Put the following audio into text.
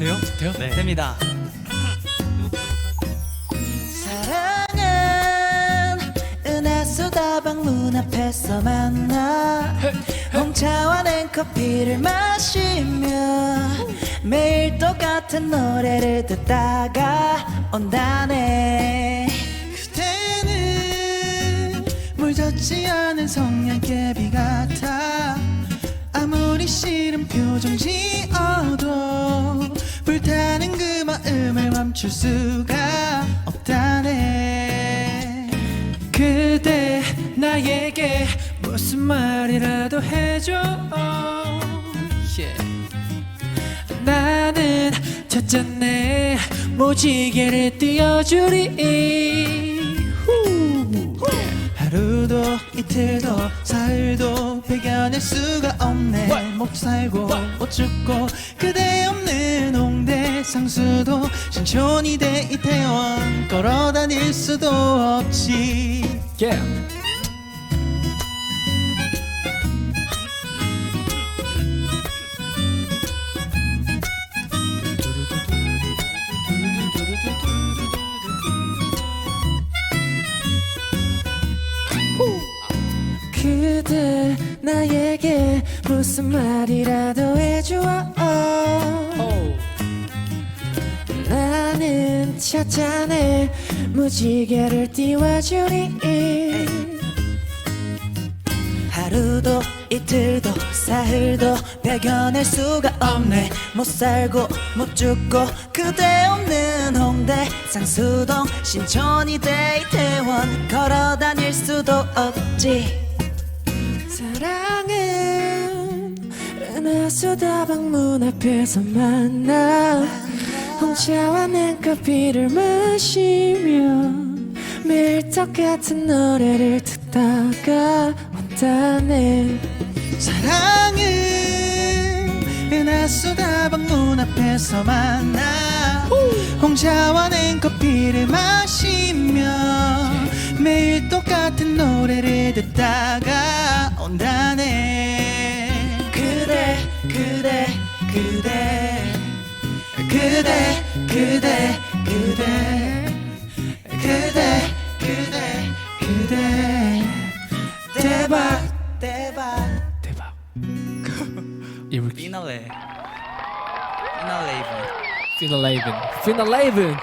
돼요? 돼요? 네. 됩니다. 사랑은 은하수다방 문 앞에서 만나 홍차와 냉커피를 마시며 매일 똑같은 노래를 듣다가 온다네 그대는 물젓지 않은 성냥개비 같아 아무리 싫은 표정 지어도 불타는 그 마음을 멈출 수가 없다네 그대 나에게 무슨 말이라도 해줘 yeah. 나는 첫잔에 무지개를 띄워주리 후. 하루도 이틀도 사흘도 배 겨낼 수가 없네. 못 살고 못 죽고 그대 없는 홍대 상수도 신촌이 돼 이태원. 걸어 다닐 수도 없지. Yeah. 그대 나에게 무슨 말이라도 해줘 나는 첫잔에 무지개를 띄워주리. 하루도 이틀도 사흘도 배겨낼 수가 없네. 못 살고 못 죽고 그대 없는 홍대. 상수동 신촌이 돼 이태원. 걸어 다닐 수도 없지 수다방 문 앞에서 만나. 홍차와 냉커피를 마시며 매일 똑같은 노래를 듣다가 온다네. 사랑은 은하수다방 문 앞에서 만나. 홍차와 냉커피를 마시며 그대 그대 그대 그대 그대. 대박 대박. 대박. 피날레. 피날레 이번. 피널레이븐 피널레이븐